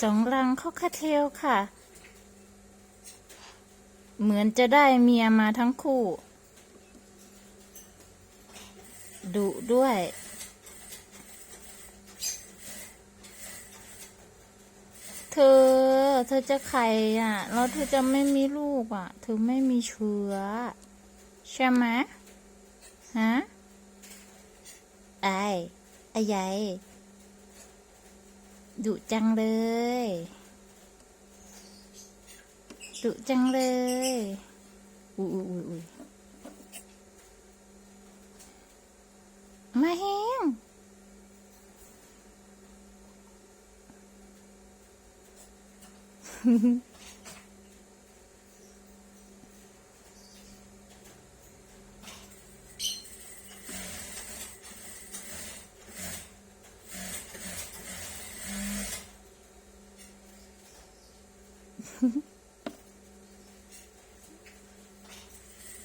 สองรังคอคาเทลค่ะ เหมือนจะได้เมียมาทั้งคู่ ดุด้วย เธอ เธอจะไข่อะ แล้วเธอจะไม่มีลูกอะ เธอไม่มีเชื้อ ใช่ไหมฮะไอ้ไอ้ใหญ่ ดุจังเลยดุจังเลย อุ้ยอุ้ยอุ้ยมาแห้งเ哼 哼